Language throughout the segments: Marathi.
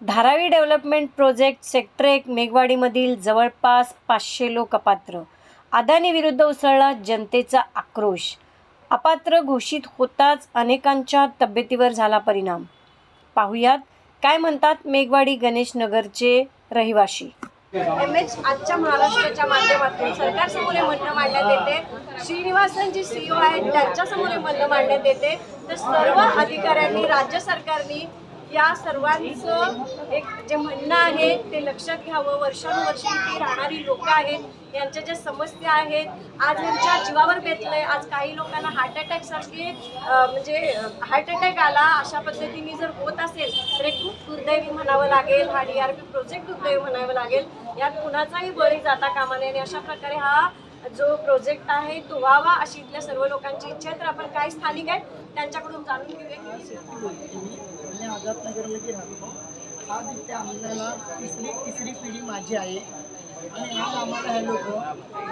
धारावी डेव्हलपमेंट प्रोजेक्ट सेक्टर एक मेघवाडीमधील जवळपास पाचशे लोक अपात्र. अदानीविरुद्ध उसळला जनतेचा आक्रोश. अपात्र घोषित होताच अनेकांच्या तब्येतीवर झाला परिणाम. पाहुयात काय म्हणतात मेघवाडी गणेश नगरचे रहिवाशी. एम एच आजच्या महाराष्ट्राच्या माध्यमातून सरकारसमोर हे म्हणणं मांडण्यात येते. श्रीनिवासन जे सीईओ आहेत त्यांच्यासमोर हे म्हणणं मांडण्यात येते. तर सर्व अधिकाऱ्यांनी राज्य सरकारनी या सर्वांचं एक जे म्हणणं आहे ते लक्षात घ्यावं. वर्षानुवर्षे इथे राहणारी लोक आहेत यांच्या ज्या समस्या आहेत आज यांच्या जीवावर बेतलंय आज काही लोकांना हार्ट अटॅक सारखे म्हणजे हार्ट अटॅक आला अशा पद्धतीने जर होत असेल तर एक खूप दुर्दैवी म्हणावं लागेल. हा डी आर पी प्रोजेक्ट दुर्दैवी म्हणावं लागेल. यात कुणाचाही बळी जाता कामा नये आणि अशा प्रकारे हा जो प्रोजेक्ट आहे तो व्हावा अशी इथल्या सर्व लोकांची इच्छा आहे. तर आपण काय स्थानिक आहेत त्यांच्याकडून जाणून घेऊया. मी आझादनगरमध्ये राहतो आज इथे आम्हाला तिसरी तिसरी पिढी माझी आहे. आणि आज आम्हाला हे लोक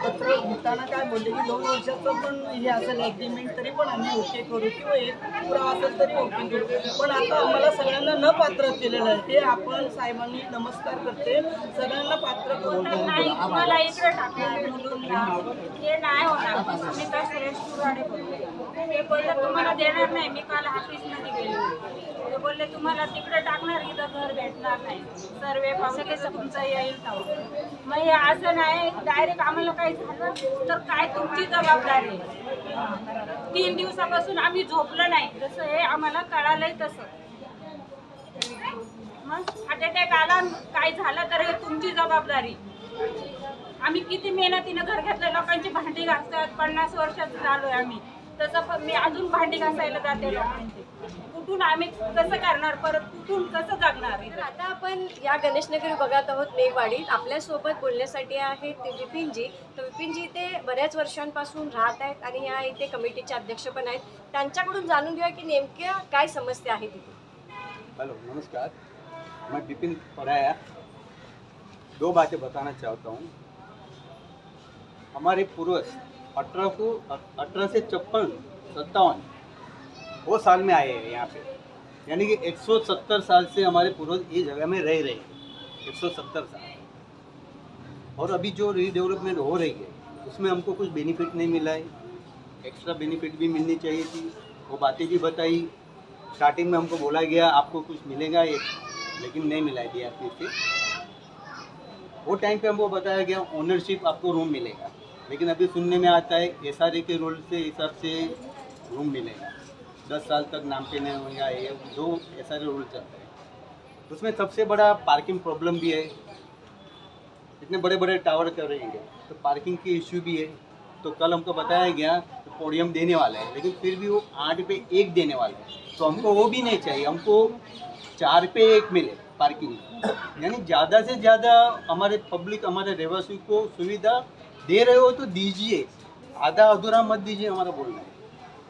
पत्र घेताना काय बोलले की दोन वर्षाचं पण हे असेल ॲग्रीमेंट तरी पण आम्ही ओके करू किंवा एक पुरा असेल तरी ओके करू. पण आता आम्हाला सगळ्यांना न पात्र केलेलं आहे. ते आपण साहेबांनी नमस्कार करते. सगळ्यांना पात्र करून नाही तुम्हाला देणार नाही. मी काल ऑफिसमध्ये गेले. ते बोलले तुम्हाला तिकडे टाकणार इथं घर भेटणार नाही. सर्वे कसं तुमचं येईल. मग हे असं नाही डायरेक्ट आम्हाला काही झालं तर काय तुमची जबाबदारी? तीन दिवसापासून आम्ही झोपलो नाही. जसं हे आम्हाला कळालंय तसं. मग अटॅक आला काय झालं तर हे तुमची जबाबदारी. आम्ही किती मेहनतीनं घर घेतलं लोकांची भांडी घासतात पन्नास वर्षाचं झालोय आम्ही. तसं पण मी अजून भांडी घासायला जाते लोकांची. कुठून आम्ही कसं करणार परत कुठून कसं जगणार? तर आता आपण या गणेशनगरी बघत आहोत मेघवाडीत आपल्यासोबत बोलण्यासाठी आहेत ते विपिनजी. तर विपिनजी इथे बऱ्याच वर्षांपासून राहत आहेत आणि या इथे कमिटीचे अध्यक्ष पण आहेत. त्यांच्याकडून जाणून घेऊया की नेमक्या काय समस्या आहेत इथे. हेलो नमस्कार. मैं विपिन पराया. दो बातें बताना चाहता हूँ. हमारे पूर्वज अठारह को अठारह से छप्पन सत्तावन वो साल में आए हैं यहाँ पे। यानी कि 170 साल से हमारे पूर्वज ये जगह में रह रहे हैं। 170 साल। और अभी जो रीडेवलपमेंट हो रही है, उसमें हमको कुछ बेनिफिट नहीं मिला है। एक्स्ट्रा बेनिफिट भी मिलनी चाहिए थी। वो बातें भी बताई। स्टार्टिंग में हमको बोला गया, आपको कुछ मिलेगा एक लेकिन नहीं मिला डी से। वो टाइम पे हमको बताया गया ओनरशिप आपको रूम मिलेगा। लेकिन अभी सुनने में आता है एसआरए के रोल से हिसाब से रूम मिलेगा। दस साल तक नाम पे नहीं होगा, ये जो एस रूल चलता है। उसमें सबसे बड़ा पार्किंग प्रॉब्लम भी है। इतने बड़े बड़े टावर कर रहे हैं। तो पार्किंग की इश्यू भी है। तो कल हमको बताया गया तो पोडियम देने वाला है। लेकिन फिर भी वो आठ पे एक देने वाला है। तो हमको वो भी नहीं चाहिए। हमको चार पे एक मिले पार्किंग यानी ज़्यादा से ज़्यादा हमारे पब्लिक हमारे रहवासी को सुविधा दे रहे हो तो दीजिए। आधा अधूरा मत दीजिए हमारा बोलना है।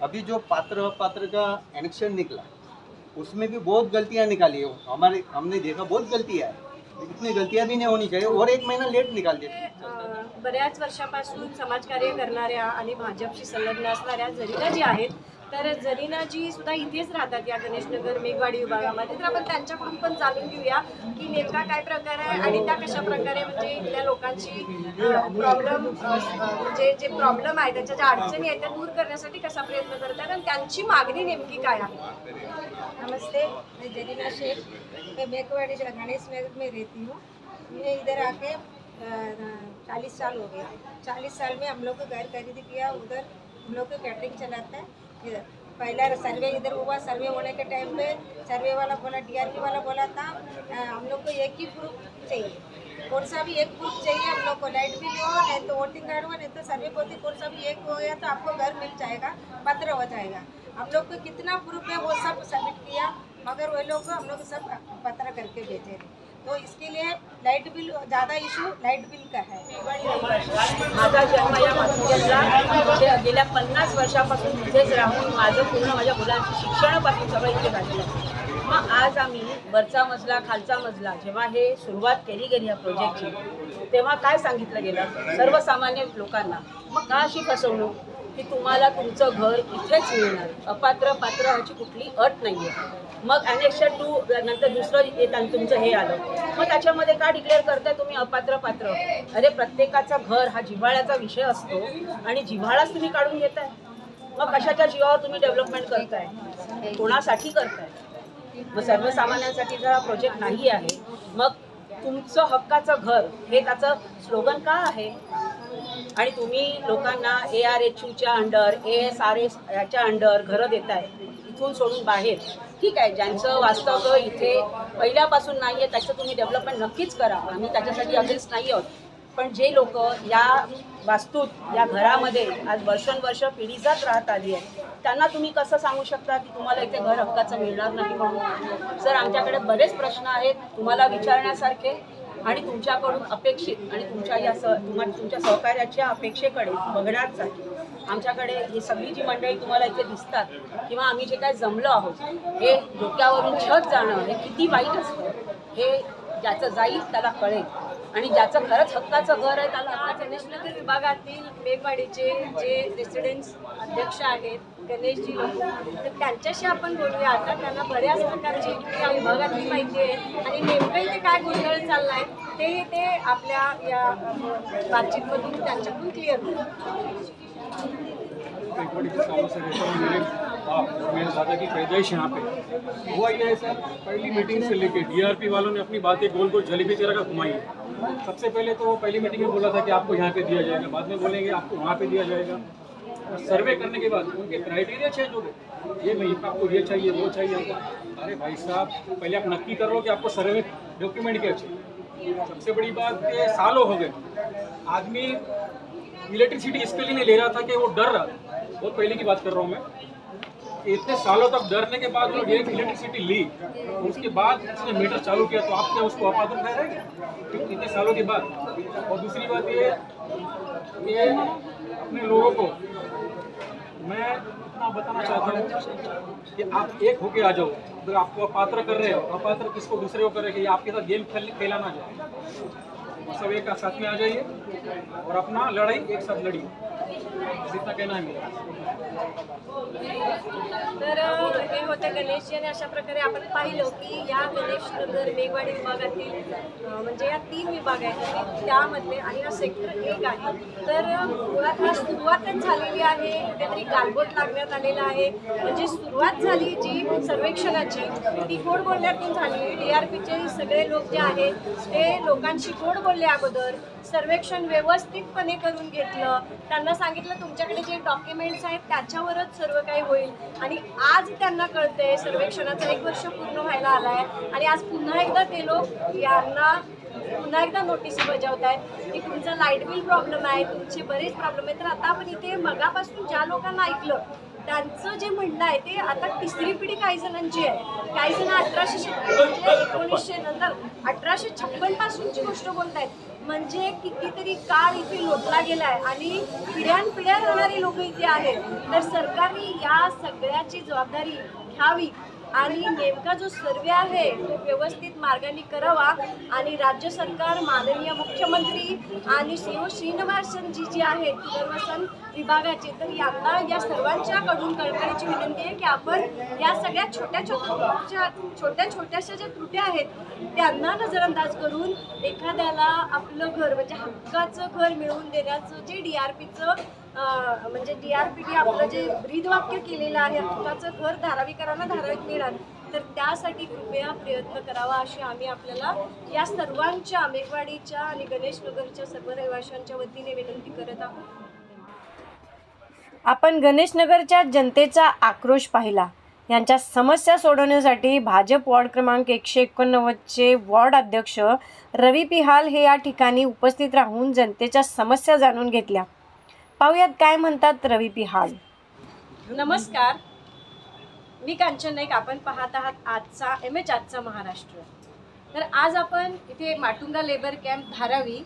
अभी जो पात्र पात्र का एनेक्शन निकला उसमें भी बहुत गलतियां निकाली है। हमारे हमने देखा बहुत गलतियां है। इतनी गलतियां भी नहीं होनी चाहिए। और एक महीना लेट निकाल देते बऱ्याच वर्षापासून समाजकार्य करणाऱ्या आणि भाजपशी संलग्न असणाऱ्या जरीना जी आहेत तर जरीनाजी सुद्धा इथेच राहतात या गणेशनगर मेघवाडी विभागामध्ये. तर आपण त्यांच्याकडून पण जाणून घेऊया की नेमका काय प्रकार आहे आणि त्या कशा प्रकारे म्हणजे इथल्या लोकांची प्रॉब्लेम म्हणजे जे प्रॉब्लेम आहे त्याच्या ज्या अडचणी आहेत त्या दूर करण्यासाठी कसा प्रयत्न करतात आणि त्यांची मागणी नेमकी काय आहे? नमस्ते मैं जरीना शेख. मैं मेघवाड़ी गणेश नगर में रहती हूँ. मैं इधर आके चालीस साल हो गया चालीस साल में हम लोग को घर खरीद किया उधर हम लोग को कैटरिंग चलाता है. पहला सर्वे इधर हुआ, सर्वे होने के टाइम पे सर्वे वाला बोला डीआरपी वाला बोला था हम लोग को एक ही प्रूफ चाहिए। कौन सा भी एक प्रूफ चाहिए, हम लोग को लाइट बिल हो नहीं तो वोटिंग कार्ड हो नहीं तो सर्वे पोती कौन सा भी एक हो गया तो आपको घर मिल जाएगा, पत्र हो जाएगा। हम लोग को कितना प्रूफ है वो सब सबमिट किया, मगर वो लोग हम लोग सब पत्र करके भेजे। तो इसके लिए लाइट बिल ज़्यादा इशू लाइट बिल का है। माझा जन्म या मातृजनला म्हणजे गेल्या पन्नास वर्षापासून इथेच राहून माझं पूर्ण माझ्या मुलांची शिक्षणापासून सगळं इथे झालेलं आहे. मग आज आम्ही वरचा मजला खालचा मजला जेव्हा हे सुरुवात केली गेली या प्रोजेक्टची तेव्हा काय सांगितलं गेलं? सर्वसामान्य लोकांना. मग का अशी फसवणूक? की तुम्हाला तुमचं घर इथेच मिळणार. अपात्र पात्र ह्याची कुठली अट नाही आहे मग अनेक्शन टू नंतर दुसरं येताना तुमचं हे आलं. मग त्याच्यामध्ये का डिक्लेअर करताय तुम्ही अपात्र पात्र? अरे प्रत्येकाचं घर हा जिव्हाळ्याचा विषय असतो आणि जिव्हाळाच तुम्ही काढून घेताय. मग कशाच्या जीवावर तुम्ही डेव्हलपमेंट करताय? कोणासाठी करताय? मग सर्वसामान्यांसाठी जर हा प्रोजेक्ट नाही आहे मग तुमचं हक्काचं घर हे त्याचं स्लोगन का आहे? आणि तुम्ही लोकांना A R H यूच्या under A S R S याच्या अंडर घरं देत आहे इथून सोडून बाहेर. ठीक आहे ज्यांचं वास्तव्य इथे पहिल्यापासून नाही आहे त्याचं तुम्ही डेव्हलपमेंट नक्कीच करा. आम्ही त्याच्यासाठी अगेन्स्ट नाही आहोत. पण जे लोक या वास्तूत या घरामध्ये आज वर्षानुवर्ष पिढी जात राहत आली आहे त्यांना तुम्ही कसं सांगू शकता की तुम्हाला इथे घर हक्काचं मिळणार नाही म्हणून? सर आमच्याकडे बरेच प्रश्न आहेत तुम्हाला विचारण्यासारखे. आणि तुमच्याकडून अपेक्षित आणि तुमच्या या सह तुम्हा तुमच्या सहकार्याच्या अपेक्षेकडे बघण्यासाठी आमच्याकडे ही सगळी जी मंडळी तुम्हाला इथे दिसतात किंवा आम्ही जे काय जमलो आहोत हे डोक्यावरून छत जाणं हे किती वाईट असतं हे ज्याचं जाईल त्याला कळेल. आणि ज्याचं खरंच हक्काचं घर आहे त्याला हक्काचं विभागातील मेघवाडीचे जे रेसिडेंट्स अध्यक्ष आहेत आता दादा की पैदाइश यहाँ पे हुआ है सर पहली मीटिंग से लेके डीआरपी वालों ने अपनी बातें गोल गोल जलेबी तरह का घुमाई सबसे पहले तो वो पहली मीटिंग में बोला था कि आपको यहाँ पे दिया जाएगा बाद में बोलेंगे आपको वहाँ पे दिया जाएगा सर्वे करने के बाद उनके क्राइटेरिया चेंज हो गए। ये नहीं आपको ये चाहिए, वो चाहिए हमको अरे भाई साहब, पहले आप नक्की कर लो कि आपको सर्वे डॉक्यूमेंट क्या चाहिए। सबसे बड़ी बात कि सालों हो गए। आदमी इलेक्ट्रिसिटी इसके लिए नहीं ले रहा था कि वो डर रहा बहुत पहले की बात कर रहा हूँ मैं। इतने सालों तक डरने के बाद एक इलेक्ट्रिसिटी ली। उसके बाद उसने मीटर चालू किया तो आप क्या उसको अपात्र ठहराएँगे इतने सालों के बाद। और दूसरी बात ये कि अपने लोगों को मैं इतना बताना चाहता हूँ कि आप एक होके आ जाओ। अगर आपको अपात्र कर रहे हो अपात्र किसको दूसरे को कर रहे हो कि आपके साथ गेम खेल, खेला ना जाए। सब एक साथ में आ जाइए और अपना लड़ाई एक साथ लड़िए। इतना कहना है मेरा। होते गणेशजी आणि अशा प्रकारे आपण पाहिलं की या गणेश नगर मेघवाडी विभागातील म्हणजे या तीन विभाग आहेत त्यामध्ये त्यामधले आणि हा सेक्टर एक आहे. तर मुळात हा सुरुवातच झालेली आहे. कुठेतरी गालबोट लागण्यात आलेला आहे. म्हणजे सुरुवात झाली जी सर्वेक्षणाची ती गोड बोलण्यातून झाली. डी आर पीचे सगळे लोक जे आहेत ते लोकांशी गोड बोलले अगोदर? सर्वेक्षण व्यवस्थितपणे करून घेतलं. त्यांना सांगितलं तुमच्याकडे जे डॉक्युमेंट्स आहेत त्याच्यावरच सर्व काही होईल. आणि आज त्यांना ते सर्वेक्षणाचं एक वर्ष पूर्ण व्हायला आलाय. आणि आज पुन्हा एकदा ते लोक यांना पुन्हा एकदा नोटीस बजावत आहेत की तुमचं लाइट बिल प्रॉब्लेम आहे तुमचे बरेच प्रॉब्लेम आहेत. तर आता आपण इथे मगापासून ज्या लोकांना ऐकलं त्यांचं जे म्हणणं आहे ते आता तिसरी पिढी काही जणांची आहे. काही जण अठराशे शे- म्हणजे एकोणीसशे नंतर अठराशे छप्पन पासूनची गोष्ट आहेत म्हणजे कितीतरी काळ इथे लोटला गेला आहे आणि पिढ्यानपिढ्या राहणारी लोक इथे आहेत. तर सरकारने या सगळ्याची जबाबदारी घ्यावी. आणि नेमका जो सर्वे आहे तो व्यवस्थित मार्गाने करावा. आणि राज्य सरकार माननीय मुख्यमंत्री आणि सी. ओ. श्रीनिवासनजी जी आहेत पुनर्वसन विभागाचे. तर यांना या सर्वांच्याकडून कळकळीची विनंती आहे की आपण या सगळ्या छोट्या छोट्या छोट्या छोट्याशा ज्या त्रुट्या आहेत त्यांना नजरअंदाज करून एखाद्याला आपलं घर म्हणजे हक्काचं घर मिळवून देण्याचं जे डी आर पीचं म्हणजे डी आर पी टी आपलं जे ब्रीदवाक्य केलेलं आहे हक्काचं घर धारावीकरांना धारावीत मिळाल तर त्यासाठी कृपया प्रयत्न करावा अशी आम्ही आपल्याला या सर्वांच्या मेघवाडीच्या आणि गणेशनगरच्या सर्व रहिवाशांच्या वतीने विनंती करत आहोत. आपण गणेशनगरच्या जनतेचा आक्रोश पाहिला. यांच्या समस्या सोडवण्यासाठी भाजप वॉर्ड क्रमांक एकशे एकोणनव्वदचे वॉर्ड अध्यक्ष रवी पिहाल हे या ठिकाणी उपस्थित राहून जनतेच्या समस्या जाणून घेतल्या. पाहुयात काय म्हणतात रवी पिहाल. नमस्कार. मी कांचन नाईक. आपण पाहत आहात आजचा एम एच आजचा महाराष्ट्र. तर आज आपण इथे माटुंगा लेबर कॅम्प धारावी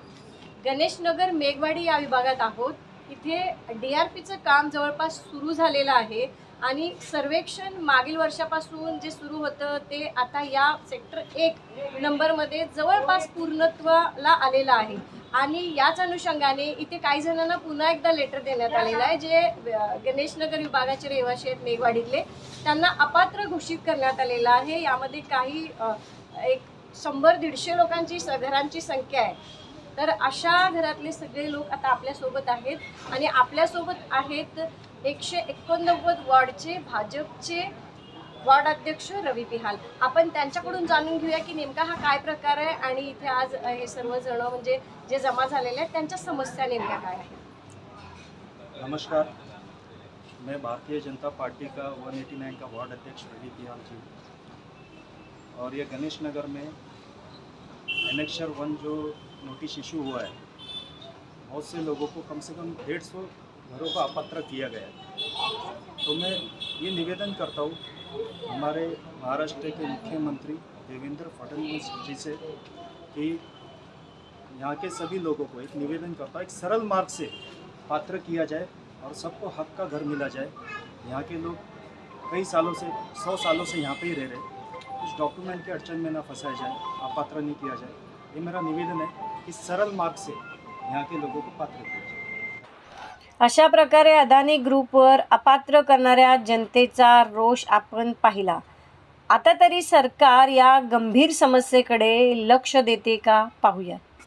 गणेशनगर मेघवाडी या विभागात आहोत. इथे डी आर पीचं काम जवळपास सुरू झालेलं आहे आणि सर्वेक्षण मागील वर्षापासून जे सुरू होतं ते आता या सेक्टर एक नंबरमध्ये जवळपास पूर्णत्वाला आलेलं आहे. आणि याच अनुषंगाने इथे काही जणांना पुन्हा एकदा लेटर देण्यात आलेलं आहे जे गणेशनगर विभागाचे रहिवासी आहेत मेघवाडीतले त्यांना अपात्र घोषित करण्यात आलेलं आहे. यामध्ये काही एक शंभर दीडशे लोकांची स- घरांची संख्या आहे. तर अशा घरातले सगळे लोक आता आपल्यासोबत आहेत आणि आपल्यासोबत आहेत एकशे एकोणनव्वद वॉर्डचे भाजपचे वॉर्ड अध्यक्ष रवी पिहाल. आपण त्यांच्याकडून जाणून घेऊया की नेमका हा काय प्रकार आहे आणि इथे आज हे सर्वजण म्हणजे जे जमा झालेले आहेत त्यांच्या समस्या नेमक्या काय आहेत? नमस्कार. मैं भारतीय जनता पार्टी का 189 का वार्ड अध्यक्ष रवि पिहाल जी. और ये गणेश नगर में एनेक्शर वन जो नोटिस इशू हुआ है बहुत से लोगों को कम से कम डेढ़ सौ घरों का अपत्र किया गया है। तो मैं ये निवेदन करता हूँ हमारे महाराष्ट्र के मुख्यमंत्री देवेंद्र फडणवीस जी से कि यहाँ के सभी लोगों को एक निवेदन करता एक सरल मार्ग से पात्र किया जाए और सबको हक का घर मिला जाए। यहाँ के लोग कई सालों से, सौ सालों से यहाँ पे ही रह रहे कुछ डॉक्यूमेंट के अड़चन में ना फंसाया जाए अपात्र नहीं किया जाए। ये मेरा निवेदन है कि सरल मार्ग से यहाँ के लोगों को पात्र किया अशा प्रकारे अदानी ग्रुपवर अपात्र करणाऱ्या जनतेचा रोष आपण पाहिला. आता तरी सरकार या गंभीर समस्येकडे लक्ष देते का पाहूया